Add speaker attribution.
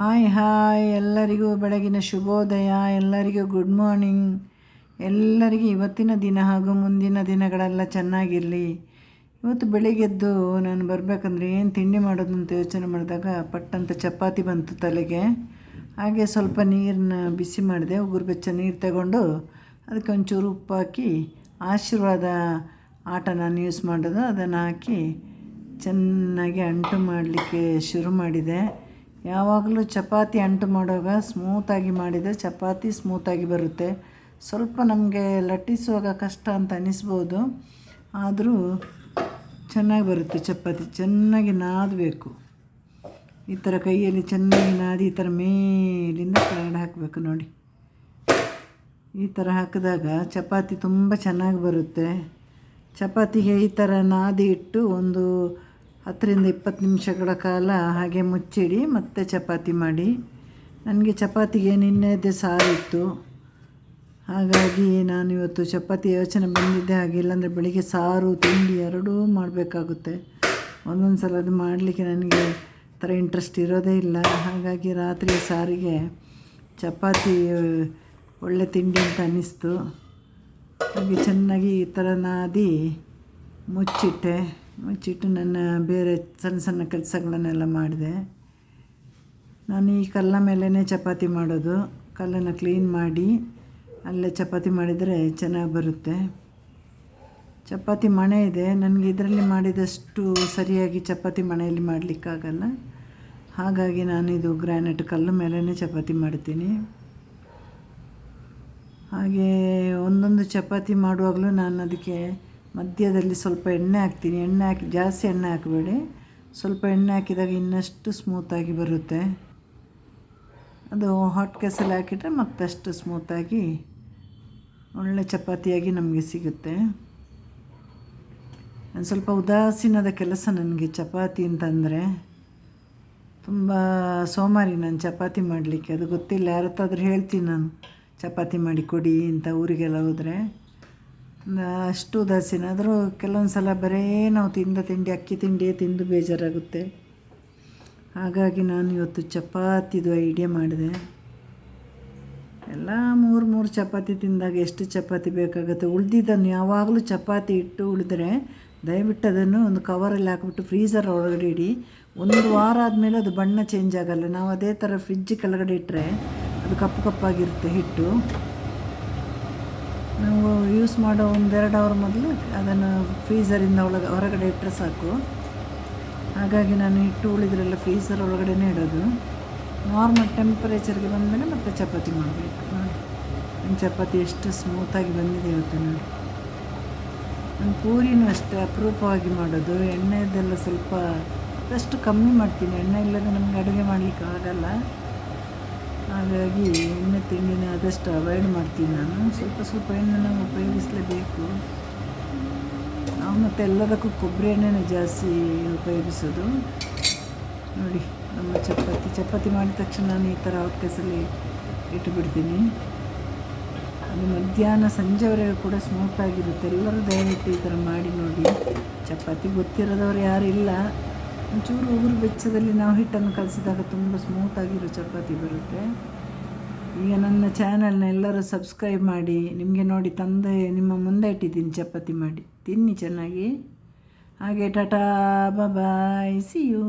Speaker 1: Hi hi, ಎಲ್ಲರಿಗೂ ಬೆಳಗಿನ ಶುಭೋದಯ, ಎಲ್ಲರಿಗೂ ಗುಡ್ ಮಾರ್ನಿಂಗ್ ಎಲ್ಲರಿಗೂ ಇವತ್ತಿನ ದಿನ ಹಾಗೂ ಮುಂದಿನ ದಿನಗಳೆಲ್ಲ ಚೆನ್ನಾಗಿರಲಿ. ಇವತ್ತು ಬೆಳಿಗ್ಗೆದ್ದು ನಾನು ಬರಬೇಕಂದ್ರೆ ಏನು ತಿಂಡಿ ಮಾಡೋದು ಅಂತ ಯೋಚನೆ ಮಾಡಿದಾಗ ಪಟ್ಟಂತ ಚಪಾತಿ ಬಂತು ತಲೆಗೆ. ಹಾಗೆ ಸ್ವಲ್ಪ ನೀರನ್ನ ಬಿಸಿ ಮಾಡಿದೆ, ಉಗುರು ಬೆಚ್ಚ ನೀರು ತಗೊಂಡು ಅದಕ್ಕೆ ಒಂಚೂರು ಉಪ್ಪು ಹಾಕಿ ಆಶೀರ್ವಾದ ಆಟ ನಾನು ಯೂಸ್ ಮಾಡೋದು. ಅದನ್ನು ಹಾಕಿ ಚೆನ್ನಾಗಿ ಅಂಟು ಮಾಡಲಿಕ್ಕೆ ಶುರು ಮಾಡಿದೆ. ಯಾವಾಗಲೂ ಚಪಾತಿ ಅಂಟು ಮಾಡುವಾಗ ಸ್ಮೂತಾಗಿ ಮಾಡಿದರೆ ಚಪಾತಿ ಸ್ಮೂತಾಗಿ ಬರುತ್ತೆ. ಸ್ವಲ್ಪ ನಮಗೆ ಲಟ್ಟಿಸುವಾಗ ಕಷ್ಟ ಅಂತ ಅನ್ನಿಸ್ಬೋದು ಆದರೂ ಚೆನ್ನಾಗಿ ಬರುತ್ತೆ ಚಪಾತಿ, ಚೆನ್ನಾಗಿ ನಾದಬೇಕು. ಈ ಥರ ಕೈಯಲ್ಲಿ ಚೆನ್ನಾಗಿ ನಾದಿ, ಈ ಥರ ಮೇಲಿಂದ ಕೆಳಗಡೆ ಹಾಕಬೇಕು ನೋಡಿ. ಈ ಥರ ಹಾಕಿದಾಗ ಚಪಾತಿ ತುಂಬ ಚೆನ್ನಾಗಿ ಬರುತ್ತೆ. ಚಪಾತಿಗೆ ಈ ಥರ ನಾದಿ ಇಟ್ಟು ಒಂದು ಹತ್ತರಿಂದ ಇಪ್ಪತ್ತು ನಿಮಿಷಗಳ ಕಾಲ ಹಾಗೆ ಮುಚ್ಚಿಡಿ, ಮತ್ತೆ ಚಪಾತಿ ಮಾಡಿ. ನನಗೆ ಚಪಾತಿಗೆ ನಿನ್ನೆದೇ ಸಾರಿತ್ತು ಹಾಗಾಗಿ ನಾನು ಇವತ್ತು ಚಪಾತಿ ಯೋಚನೆ ಬಂದಿದ್ದೆ, ಹಾಗೆ ಇಲ್ಲಾಂದರೆ ಬೆಳಿಗ್ಗೆ ಸಾರು, ತಿಂಡಿ ಎರಡೂ ಮಾಡಬೇಕಾಗುತ್ತೆ. ಒಂದೊಂದು ಸಲ ಅದು ಮಾಡಲಿಕ್ಕೆ ನನಗೆ ಥರ ಇಂಟ್ರೆಸ್ಟ್ ಇರೋದೇ ಇಲ್ಲ. ಹಾಗಾಗಿ ರಾತ್ರಿ ಸಾರಿಗೆ ಚಪಾತಿ, ಒಳ್ಳೆ ತಿಂಡಿ ಅಂತ ಅನ್ನಿಸ್ತು. ಹಾಗೆ ಚೆನ್ನಾಗಿ ಈ ಥರ ನಾದಿ ಮುಚ್ಚಿಟ್ಟೆ. ಮುಚ್ಚಿಟ್ಟು ನನ್ನ ಬೇರೆ ಸಣ್ಣ ಸಣ್ಣ ಕೆಲಸಗಳನ್ನೆಲ್ಲ ಮಾಡಿದೆ. ನಾನು ಈ ಕಲ್ಲ ಮೇಲೇ ಚಪಾತಿ ಮಾಡೋದು. ಕಲ್ಲನ್ನು ಕ್ಲೀನ್ ಮಾಡಿ ಅಲ್ಲೇ ಚಪಾತಿ ಮಾಡಿದರೆ ಚೆನ್ನಾಗಿ ಬರುತ್ತೆ. ಚಪಾತಿ ಮಣೆ ಇದೆ. ನನಗೆ ಇದರಲ್ಲಿ ಮಾಡಿದಷ್ಟು ಸರಿಯಾಗಿ ಚಪಾತಿ ಮಣೆಯಲ್ಲಿ ಮಾಡಲಿಕ್ಕಾಗಲ್ಲ. ಹಾಗಾಗಿ ನಾನು ಇದು ಗ್ರಾನೈಟ್ ಕಲ್ಲು ಮೇಲೇ ಚಪಾತಿ ಮಾಡ್ತೀನಿ. ಹಾಗೆ ಒಂದೊಂದು ಚಪಾತಿ ಮಾಡುವಾಗಲೂ ನಾನು ಅದಕ್ಕೆ ಮಧ್ಯದಲ್ಲಿ ಸ್ವಲ್ಪ ಎಣ್ಣೆ ಹಾಕ್ತೀನಿ. ಎಣ್ಣೆ ಹಾಕಿ, ಜಾಸ್ತಿ ಎಣ್ಣೆ ಹಾಕಬೇಡಿ. ಸ್ವಲ್ಪ ಎಣ್ಣೆ ಹಾಕಿದಾಗ ಇನ್ನಷ್ಟು ಸ್ಮೂತಾಗಿ ಬರುತ್ತೆ. ಅದು ಹಾಟ್ ಕೇಸಲ್ಲಿ ಹಾಕಿಟ್ರೆ ಮತ್ತಷ್ಟು ಸ್ಮೂತಾಗಿ ಒಳ್ಳೆ ಚಪಾತಿಯಾಗಿ ನಮಗೆ ಸಿಗುತ್ತೆ. ಒಂದು ಸ್ವಲ್ಪ ಉದಾಸೀನದ ಕೆಲಸ ನನಗೆ ಚಪಾತಿ ಅಂತಂದರೆ ತುಂಬ ಸೋಮಾರಿ ನಾನು ಚಪಾತಿ ಮಾಡಲಿಕ್ಕೆ. ಅದು ಗೊತ್ತಿಲ್ಲ, ಯಾರತ್ತಾದ್ರೂ ಹೇಳ್ತೀನಿ ನಾನು. ಚಪಾತಿ ಮಾಡಿ ಕೊಡಿ ಅಂತ ಊರಿಗೆಲ್ಲ ಹೋದರೆ. ಅಷ್ಟು ಉದಾಸೀನ. ಆದರೂ ಕೆಲವೊಂದು ಸಲ ಬರೇ ನಾವು ತಿಂದ ತಿಂಡಿ, ಅಕ್ಕಿ ತಿಂಡಿಯೇ ತಿಂದು ಬೇಜಾರಾಗುತ್ತೆ. ಹಾಗಾಗಿ ನಾನು ಇವತ್ತು ಚಪಾತಿದು ಐಡಿಯಾ ಮಾಡಿದೆ. ಎಲ್ಲ ಮೂರು ಮೂರು ಚಪಾತಿ ತಿಂದಾಗ ಎಷ್ಟು ಚಪಾತಿ ಬೇಕಾಗುತ್ತೆ? ಉಳಿದಿದ್ದನ್ನು ಯಾವಾಗಲೂ ಚಪಾತಿ ಇಟ್ಟು ಉಳಿದ್ರೆ ದಯವಿಟ್ಟು ಅದನ್ನು ಒಂದು ಕವರಲ್ಲಿ ಹಾಕ್ಬಿಟ್ಟು ಫ್ರೀಸರ್ ಒಳಗಡೆ ಇಡಿ. ಒಂದು ವಾರ ಆದಮೇಲೆ ಅದು ಬಣ್ಣ ಚೇಂಜ್ ಆಗಲ್ಲ. ನಾವು ಅದೇ ಥರ ಫ್ರಿಜ್ ಕೆಳಗಡೆ ಇಟ್ಟರೆ ಅದು ಕಪ್ಪು ಕಪ್ಪಾಗಿರುತ್ತೆ ಹಿಟ್ಟು. ನಾವು ಯೂಸ್ ಮಾಡೋ ಒಂದೆರಡು ಅವರ್ ಮೊದಲು ಅದನ್ನು ಫ್ರೀಝರಿಂದ ಒಳಗೆ, ಹೊರಗಡೆ ಇಟ್ಟರೆ ಸಾಕು. ಹಾಗಾಗಿ ನಾನು ಇಟ್ಟು ಉಳಿದ್ರೆಲ್ಲ ಫ್ರೀಝರ್ ಒಳಗಡೆನೇ ಇಡೋದು. ನಾರ್ಮಲ್ ಟೆಂಪರೇಚರ್ಗೆ ಬಂದಮೇಲೆ ಮತ್ತೆ ಚಪಾತಿ ಮಾಡಬೇಕು. ನೋಡಿ ನನ್ನ ಚಪಾತಿ ಎಷ್ಟು ಸ್ಮೂತಾಗಿ ಬಂದಿದೆ ಇವತ್ತು ನೋಡಿ. ನಾನು ಪೂರಿನೂ ಅಷ್ಟೇ ಅಪರೂಪವಾಗಿ ಮಾಡೋದು. ಎಣ್ಣೆದೆಲ್ಲ ಸ್ವಲ್ಪ ಅಷ್ಟು ಕಮ್ಮಿ ಮಾಡ್ತೀನಿ. ಎಣ್ಣೆ ಇಲ್ಲದೆ ನಮಗೆ ಅಡುಗೆ ಮಾಡಲಿಕ್ಕೆ ಆಗಲ್ಲ. ಹಾಗಾಗಿ ಎಣ್ಣೆ ತಿಂಡಿನ ಆದಷ್ಟು ಅವಾಯ್ಡ್ ಮಾಡ್ತೀನಿ ನಾನು. ಸ್ವಲ್ಪ ಸ್ವಲ್ಪ ಎಣ್ಣೆನ ಉಪಯೋಗಿಸಲೇಬೇಕು. ನಾವು ಮತ್ತು ಎಲ್ಲದಕ್ಕೂ ಕೊಬ್ಬರಿ ಎಣ್ಣೆನೇ ಜಾಸ್ತಿ ಉಪಯೋಗಿಸೋದು. ನೋಡಿ, ನಮ್ಮ ಚಪಾತಿ. ಚಪಾತಿ ಮಾಡಿದ ತಕ್ಷಣ ನಾನು ಈ ಥರ ಅವಕಾಶಲ್ಲಿ ಇಟ್ಟುಬಿಡ್ತೀನಿ. ಅದು ಮಧ್ಯಾಹ್ನ ಸಂಜೆವರೆಗೂ ಕೂಡ ಸ್ಮೂತಾಗಿರುತ್ತೆ ಎಲ್ಲರೂ ದಯವಿಟ್ಟು ಈ ಥರ ಮಾಡಿ ನೋಡಿ. ಚಪಾತಿ ಗೊತ್ತಿರೋದವ್ರು ಯಾರು ಇಲ್ಲ. ಒಂಚೂರು ಉಗುರು ಬೆಚ್ಚದಲ್ಲಿ ನಾವು ಹಿಟ್ಟನ್ನು ಕಲಸಿದಾಗ ತುಂಬ ಸ್ಮೂತಾಗಿರೋ ಚಪಾತಿ ಬರುತ್ತೆ. ಈಗ ನನ್ನ ಚಾನಲ್ನ ಎಲ್ಲರೂ ಸಬ್ಸ್ಕ್ರೈಬ್ ಮಾಡಿ, ನಿಮಗೆ ನೋಡಿ ತಂದೆ, ನಿಮ್ಮ ಮುಂದೆ ಇಟ್ಟಿದ್ದೀನಿ ಚಪಾತಿ ಮಾಡಿ. ತಿನ್ನಿ ಚೆನ್ನಾಗಿ. ಹಾಗೆ ಟಾಟಾ ಬಾಯ್ ಸಿ ಯು